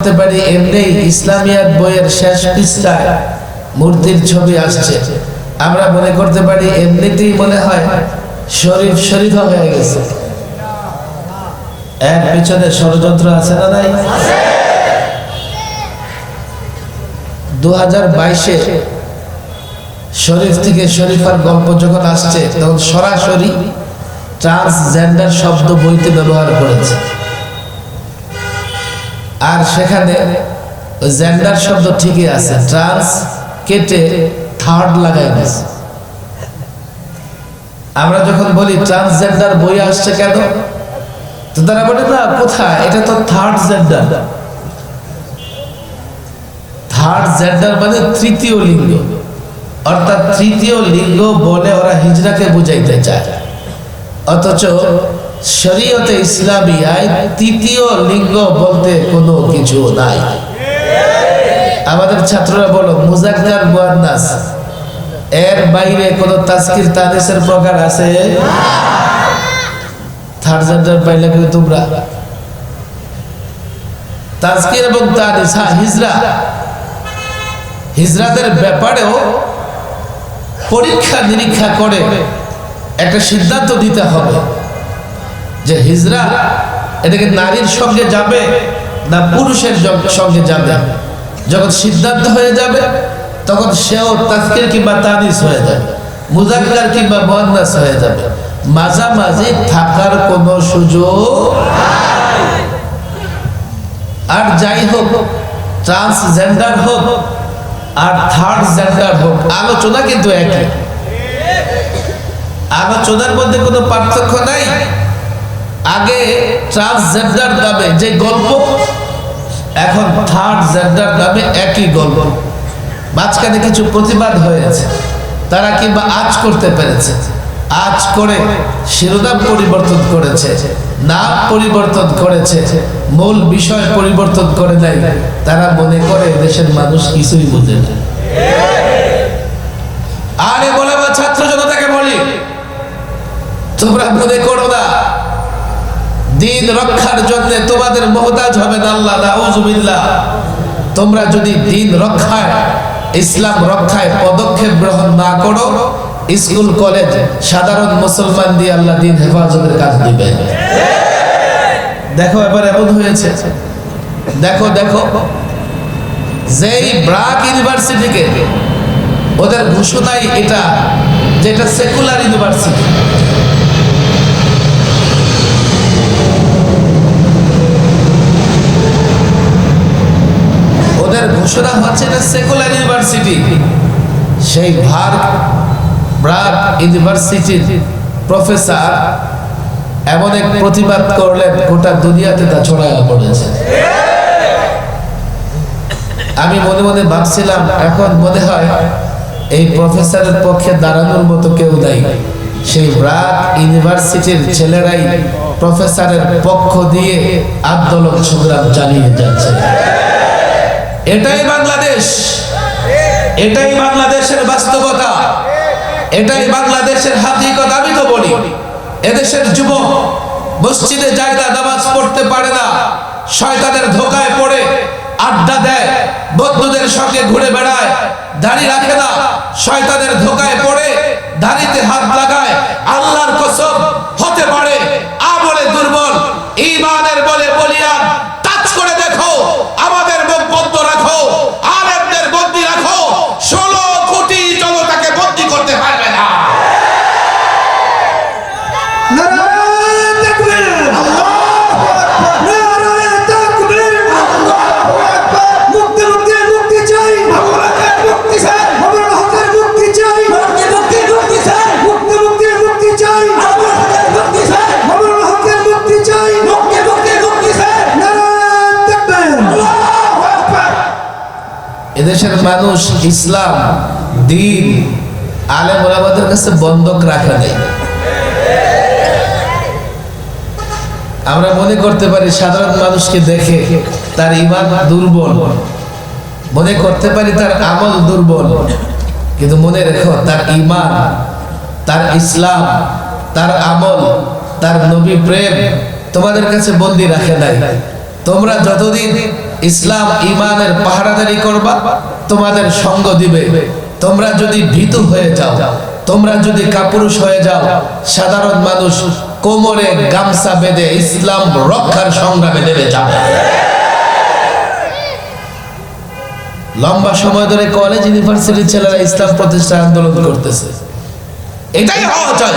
করতে পারি এমনি ইসলামিয়াত বইয়ের শেষ পৃষ্ঠায় মূর্তির ছবি আসছে। আমরা মনে করতে পারি এমনিতেই মনে হয় শরীফ শরীফ হয়ে গেছে। পিছনে ষড়যন্ত্র আছে না নাই? দু হাজার বাইশে শরীফ থেকে শরীফার গল্প যখন আসছে, তখন সরাসরি ট্রান্সজেন্ডার শব্দ বইতে ব্যবহার করেছে। আর সেখানে ওই জেন্ডার শব্দ ঠিকই আছে। ট্রান্স কেটে থার্ড লাগাই গেছে আমরা যখন বলি ট্রান্সজেন্ডার বই আসছে কেন? তো তারা বলে, না, কোথায়? এটা তো থার্ড জেন্ডার। থার্ড জেন্ডার মানে তৃতীয় লিঙ্গ। অর্থাৎ তৃতীয় লিঙ্গ বলে ওরা হিজড়াকে বুঝাইতে চায়। অথচ শরীয়তে ইসলামিয়ায় তৃতীয় লিঙ্গ বলতে কোনো কিছু নাই। আমাদের ছাত্ররা বলো, মুজাক্কার, মুয়ান্নাস, এর বাইরে কোনো তাজকির তানিসের প্রকার আছে? থার্ড জেন্ডার পাইলে কিন্তু তোমরা? তাজকির এবং তানিস হ্যাঁ হিজরা। হিজরাদের ব্যাপারেও পরীক্ষা নিরীক্ষা করে একটা সিদ্ধান্ত দিতে হবে। যে হিজরা এটাকে নারীর সঙ্গে যাবে না পুরুষের সঙ্গে যাবে? যখন সিদ্ধান্ত হয়ে যাবে, তখন সেও তাফকির কিংবা তানিস হয়ে যাবে, মুজাক্কার কিংবা মুয়ান্নাস হয়ে যাবে। মাঝামাঝি থাকার কোনো সুযোগ আর যাই হোক, ট্রান্সজেন্ডার হোক আর থার্ড জেন্ডার হোক, আলোচনা কিন্তু একই। আলোচনার মধ্যে কোনো পার্থক্য নাই। আগে ট্রান্সজেন্ডার নামে যে গল্প, এখন থার্ড জেন্ডার নামে একই গল্প। মাঝখানে কিছু প্রতিবাদ হয়েছে। তারা কিংবা আজ করতে পেরেছে। আজ করে শিরোনাম পরিবর্তন করেছে, নাম পরিবর্তন করেছে, মূল বিষয় পরিবর্তন করে দেয় তারা মনে করে দেশের মানুষ কিছুই বোঝে না। আরে বলে ছাত্র জনতাকে বলি, তোমরা মনে করো না দিন রক্ষার জন্য তোমাদের মহতাজ হবে আল্লাহ তোমরা যদি দিন রক্ষায়, ইসলাম রক্ষায় পদক্ষেপ গ্রহণ না করো, স্কুল, কলেজ, সাধারণ মুসলমান দিয়ে আল্লাহ দিন হেফাজতের কাজ দিবে। দেখো, এবার এমন হয়েছে। দেখো দেখো। যেই ব্রাক ইউনিভার্সিটিকে ওদের ঘোষণাই এটা, যেটা সেকুলার ইউনিভার্সিটি ওদের হচ্ছে এটা সেকুলার ইউনিভার্সিটি সেই ভার ব্রাক ইউনিভার্সিটির প্রফেসর এমন এক প্রতিবাদ করলেন গোটা দুনিয়াতে তা ছড়ায় পড়েছে। আমি মনে মনে ভাবছিলাম, এখন মনে হয় এই প্রফেসরের পক্ষে দাঁড়ানোর মতো কেউ নাই। সেই ব্রাক ইউনিভার্সিটির ছেলেরাই প্রফেসরের পক্ষ দিয়ে আন্দোলন সংগ্রাম চালিয়ে যাচ্ছে। এটাই বাংলাদেশ। এটাই বাংলাদেশের বাস্তবতা। এটাই বাংলাদেশের হাতিকত আমি তো বলি। এদেশের যুবক মসজিদে যায় না নামাজ পড়তে পারে না। শয়তানের ধোকায় পড়ে, আড্ডা দেয়, বন্ধুদের সঙ্গে ঘুরে বেড়ায়, দাড়ি রাখে না। শয়তানের ধোকায় পড়ে, দাড়িতে হাত লাগায়, আল্লাহর কসম হতে পারে। এদেশের মানুষ ইসলাম, দিন, আলেম ওলামাদের কাছে বন্ধক রাখা নেই। আমরা মনে করতে পারি সাধারণ মানুষকে দেখে তার ইমান দুর্বল। মনে করতে পারি তার আমল দুর্বল। কিন্তু মনে রেখো, তার ইমান, তার ইসলাম, তার আমল, তার নবী প্রেম তোমাদের কাছে বন্দি রাখে নাই। তোমরা যতদিন ইসলাম ইমানের পাহারাদারি করবা, তোমাদের সঙ্গ দিবে। তোমরা যদি ভীতু হয়ে যাও, তোমরা যদি কাপুরুষ হয়ে যাও, সাধারণ মানুষ কোমরে গামছা বেঁধে ইসলাম রক্ষার সংগ্রামে নেমে যাবে। লম্বা সময় ধরে কলেজ ইউনিভার্সিটির ছেলেরা ইসলাম প্রতিষ্ঠা আন্দোলন করতেছে। এটাই হওয়া চাই।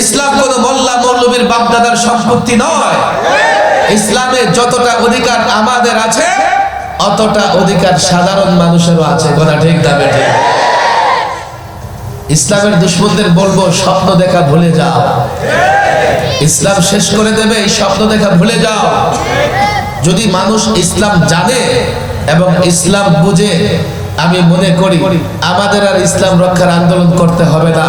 ইসলাম কোন মোল্লা, মৌলবীর বাপদাদার সম্পত্তি নয়। ইসলামে যতটা অধিকার আমাদের আছে, অতটা অধিকার সাধারণ মানুষেরও আছে। কথা ঠিক দাবে ঠিক ইসলামের দুশ্মনদের বলব, স্বপ্ন দেখা ভুলে যাও। ইসলাম শেষ করে দেবে, এই স্বপ্ন দেখা ভুলে যাও। যদি মানুষ ইসলাম জানে এবং ইসলাম বুঝে, আমি মনে করি, আমাদের আর ইসলাম রক্ষার আন্দোলন করতে হবে না।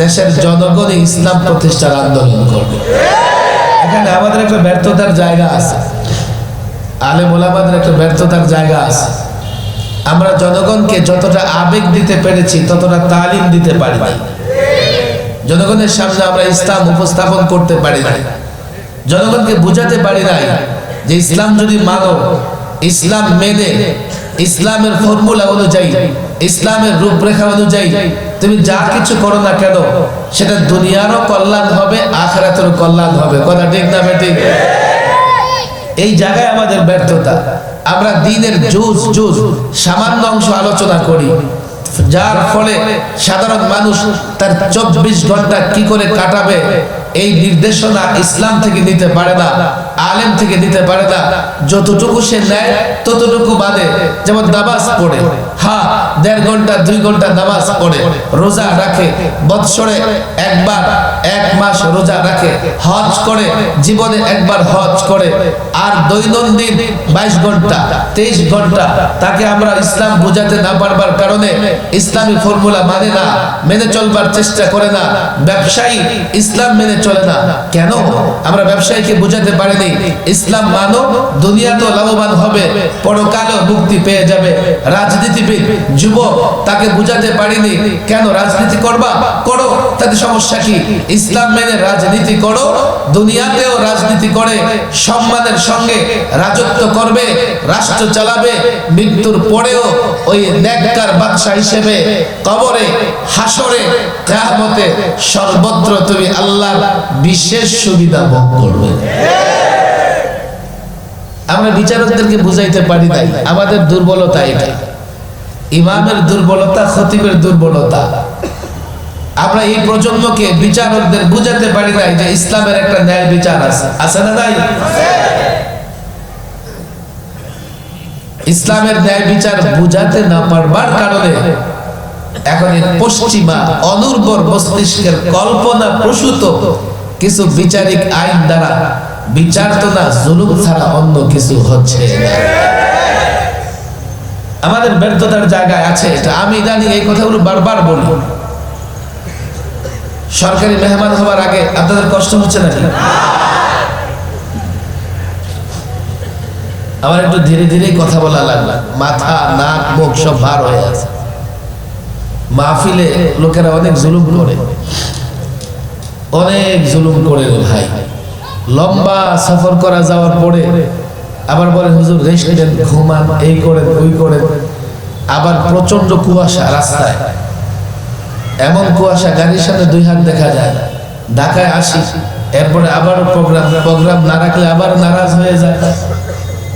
দেশের জনগণই ইসলাম প্রতিষ্ঠার আন্দোলন করবে। এখানে আমাদের একটা ব্যর্থতার জায়গা আছে। আলে মোলামাদের একটা ব্যর্থতার জায়গা আছে। আমরা জনগণকে যতটা আবেগ দিতে পেরেছি, ততটা তালিম দিতে পারি নাই জনগণের সামনে আমরা ইসলাম উপস্থাপন করতে পারি নাই। জনগণকে বুঝাতে পারি নাই যে ইসলাম যদি মানো, ইসলাম মেনে, ইসলামের ফর্মুলা অনুযায়ী, ইসলামের রূপরেখা অনুযায়ী তুমি যা কিছু করো না কেন, সেটা দুনিয়ারও কল্যাণ হবে, আখরাতেরও কল্যাণ হবে। কথা ঠিক না বেঠিক এই জায়গায় আমাদের ব্যর্থতা। আমরা দিনের জুজ জুজ সামান্য অংশ আলোচনা করি। যার ফলে সাধারণ মানুষ তার চব্বিশ ঘণ্টা কি করে কাটাবে, এই নির্দেশনা ইসলাম থেকে নিতে পারে না। আলেম থেকে নিতে পারে না। যতটুকু সে নেয়, ততটুকু বাদে। যেমন নামাজ পড়ে। হ্যাঁ দেড় ঘণ্টা, দুই ঘণ্টা নামাজ পড়ে। রোজা রাখে। বৎসরে একবার, এক মাস রোজা রাখে। হজ করে। জীবনে একবার হজ করে। আর দৈনন্দিন বাইশ ঘণ্টা, তেইশ ঘণ্টা, তাকে আমরা ইসলাম বোঝাতে না পারবার কারণে ইসলামী ফর্মুলা মানে না, মেনে চলবার চেষ্টা করে না। ব্যবসায়ী ইসলাম মেনে চলে না। কেন? আমরা ব্যবসায়ীকে বোঝাতে পারিনি। ইসলাম মানো দুনিয়াতেও লাভবান হবে, পরকালেও মুক্তি পেয়ে যাবে। রাজনীতিবিদ, যুবক, তাকে বুঝাতে পারিনি। কেন রাজনীতি করবা? করো, তাতে সমস্যা কি? ইসলাম মেনে রাজনীতি করো, দুনিয়াতেও রাজনীতি করে, সম্মানের সঙ্গে রাজত্ব করবে, রাষ্ট্র চালাবে, মৃত্যুর পরেও ওই নেককার বাদশা হিসেবে কবরে, হাসরে, কিয়ামতে সর্বত্র তুমি আল্লাহর বিশেষ সুবিধা ভোগ করবে। আমরা বিচারকদেরকে বুঝাইতে পারি নাই। আমাদের দুর্বলতা এটা। ইমামের দুর্বলতা, খতিবের দুর্বলতা। আমরা এই প্রজন্মকে বিচারকদের বুঝাতে পারি নাই যে ইসলামের একটা ন্যায় বিচার আছে। আছে না নাই? ইসলামের ন্যায় বিচার বুঝাতে না পারবার কারণে এখন পশ্চিমা অনুর্বর মস্তিষ্কের কল্পনা প্রসূত কিছু বিচারিক আইন দ্বারা বিচার তো না জুলুম ছাড়া অন্য কিছু হচ্ছে না। আমাদের ব্যর্থতার জায়গায় আছে এটা। আমি জানি এই কথাগুলো বারবার বলি। সরকারি মেহমান হবার আগে আপনাদের কষ্ট হচ্ছে নাকি? আমার একটু ধীরে ধীরে কথা বলা লাগল মাথা, নাক, মুখ সব ভার হয়ে আছে। মাহফিলে লোকেরা অনেক জুলুম করে। অনেক জুলুম করে ভাই। লম্বা সফর করা যাওয়ার পরে আবার বলে, হুজুর রেস্ট ঘুমান, এই করে ওই করে আবার প্রচণ্ড কুয়াশা রাস্তায়। এমন কুয়াশা গাড়ির সামনে দুই হাত দেখা যায়। ঢাকায় আসি, এরপরে আবারও প্রোগ্রাম প্রোগ্রাম না রাখলে আবার নারাজ হয়ে যায়।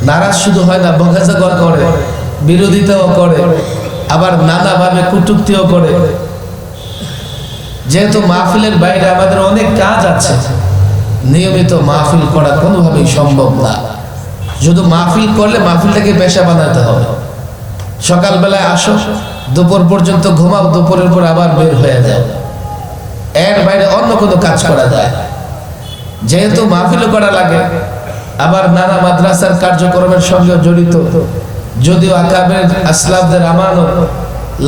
নারাজ শুধু হয় না, বকাঝকা করে, বিরোধিতাও করে, আবার নানাভাবে কুটুক্তিও করে। যেহেতু মাহফিলের বাইরে আমাদের অনেক কাজ আছে নিয়মিত মাহফিল করা কোনোভাবেই সম্ভব না। শুধু মাহফিল করলে মাহফিলটাকে পেশা বানাতে হবে। সকালবেলায় আসো, দুপুর পর্যন্ত ঘুমাও, দুপুরের পর আবার বের হয়ে যায় এর বাইরে অন্য কোনো কাজ করা যায়। যেহেতু মাহফিলও করা লাগে, আবার নানা মাদ্রাসার কার্যক্রমের সঙ্গে জড়িত। যদিও আকাবের আসলাফদের আমানত,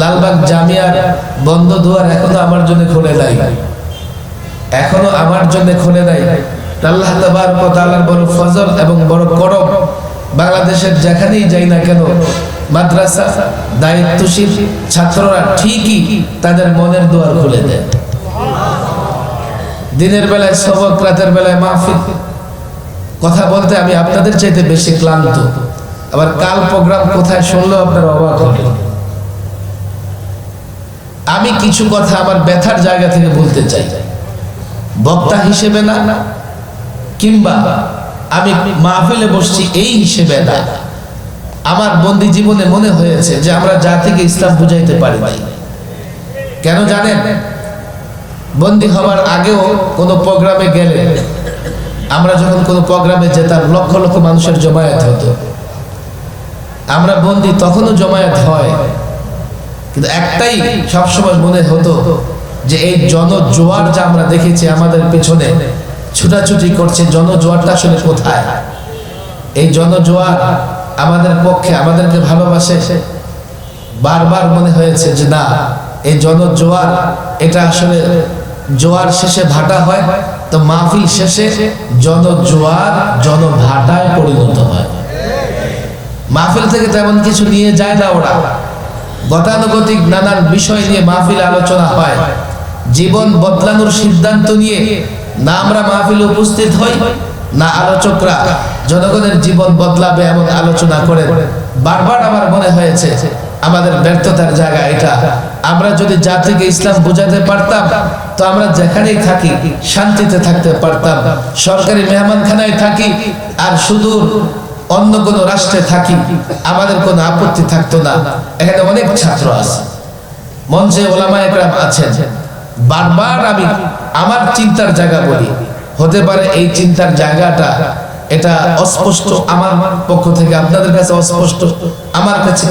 লালবাগ জামিয়ার বন্ধ দুয়ার এখনও আমার জন্য খুলে নাই। এখনও আমার জন্য খুলে নাই। আল্লাহ তাআলার বড় ফজল এবং বড় করম বাংলাদেশের যেখানেই যাই না কেন, মাদ্রাসা, দায়িত্বশীল ছাত্ররা ঠিকই তাদের মনের দুয়ার খুলে দেয়। দিনের বেলায় সবক, রাতের বেলায় মাহফিল। কথা বলতে আমি আপনাদের চাইতে বেশি ক্লান্ত। আবার কাল প্রোগ্রাম কোথায় শুনলেও আপনার অবাক হবেন। আমি কিছু কথা আমার ব্যথার জায়গা থেকে বলতে চাই। বক্তা হিসেবে না, কিংবা আমি মাহফিলে বসছি এই হিসেবে না। আমার বন্দি জীবনে মনে হয়েছে যে আমরা জাতিকে ইসলাম বুঝাইতে পারি কেন জানেন? বন্দি হওয়ার আগেও কোনো প্রোগ্রামে গেলে আমরা যখন কোনো প্রোগ্রামে যেতাম, লক্ষ লক্ষ মানুষের জমায়েত হতো। আমরা বন্দি তখনও জমায়েত হয়, কিন্তু একটাই সবসময় মনে হতো যে এই জনজোয়ার যা আমরা দেখেছি আমাদের পেছনে, ছুটাছুটি করছে জনজোয়ারটা আসলে কোথায়? এই জনজোয়ার আমাদের পক্ষে, আমাদেরকে ভালোবাসে? বারবার মনে হয়েছে যে না, এই জনজোয়ার, এটা আসলে জোয়ার শেষে ভাটা হয়, তো মাহফিল শেষে জনজোয়ার জনভাটায় পরিণত হয়। মাহফিল থেকে তেমন কিছু নিয়ে যায় না ওরা। গতানুগতিক নানান বিষয় নিয়ে মাহফিল আলোচনা হয়। জীবন বদলানোর সিদ্ধান্ত নিয়ে না আমরা মাহফিলে উপস্থিত হই, না আলোচকরা জনগণের জীবন বদলাবে এমন আলোচনা করে। বারবার আমার মনে হয়েছে, আমাদের ব্যর্থতার জায়গা এটা। আমরা যদি জাতিকে ইসলাম বোঝাতে পারতাম, তো আমরা যেখানেই থাকি শান্তিতে থাকতে পারতাম। সরকারি মেহমানখানায় থাকি, আর সুদূর অন্য কোনো রাষ্ট্রে থাকি, আমাদের কোনো আপত্তি থাকতো না। এখানে অনেক ছাত্র আছে, মঞ্চে ওলামা একরাম আছেন। বারবার আমি আমার চিন্তার জায়গা বলি। হতে পারে এই চিন্তার জায়গাটা এটা অস্পষ্ট আমার পক্ষ থেকে আপনাদের কাছে অস্পষ্ট। আমার কাছে